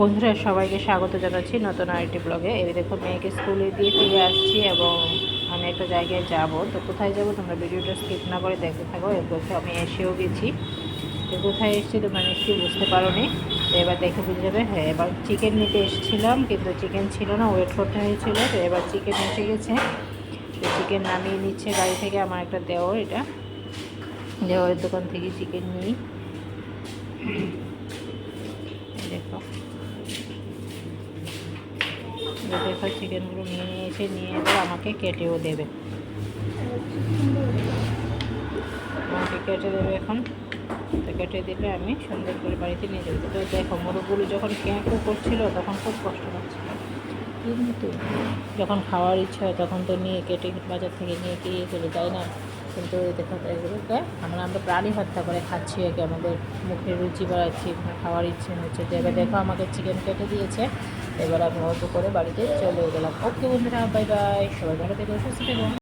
বন্ধুরা, সবাইকে স্বাগত জানাচ্ছি নতুন আরেকটি ব্লগে। এই দেখো মেয়েকে স্কুলে দিয়ে ফিরে আসছি এবং আমি একটা জায়গায় যাব। তো কোথায় যাব তোমরা ভিডিওটা স্কিপ না করে দেখতে থাকো এর কোথাও আমি এসেও গেছি। তো কোথায় এসেছি তোমরা নিশ্চয়ই বুঝতে পারো নি তো এবার দেখে বুঝে যাবে হ্যাঁ এবার চিকেন নিতে এসেছিলাম, কিন্তু চিকেন ছিল না ওয়েট করতে হয়েছিল। তো এবার চিকেন এসে গেছে। তো চিকেন নামিয়ে নিচ্ছে গাড়ি থেকে, আমার একটা দেওয়ার এটা। দেওয়ারের দোকান থেকে চিকেন নিই। দেখো। এই দেখো চিকেনগুলো নিয়ে নিয়ে এসে নিয়ে এবার আমাকে কেটেও দেবে। আমাকে কেটে দেবে এখন। তো কেটে দিলে আমি সুন্দর করে বাড়িতে নিয়ে যাব। তো দেখো, মোরগগুলো যখন ক্যাঁকো করছিল, তখন খুব কষ্ট হচ্ছিল কিন্তু যখন খাওয়ার ইচ্ছা হয়, তখন তো নিয়ে কেটে বাজার থেকে নিয়ে গিয়ে ফেলে, তাই না? কিন্তু এই দেখো এগুলোকে আমরা আমরা প্রাণী হত্যা করে খাচ্ছি একে আমাদের মুখে রুচি বাড়াচ্ছি খাওয়ার ইচ্ছে হচ্ছে। তো এবার দেখো, আমাকে চিকেন কেটে দিয়েছে। এবার আমি অল্প করে বাড়িতে চলে গেলাম। ওকে বন্ধুরা বাই বাই সবাই ভালো থেকে, সুস্থ থেকো।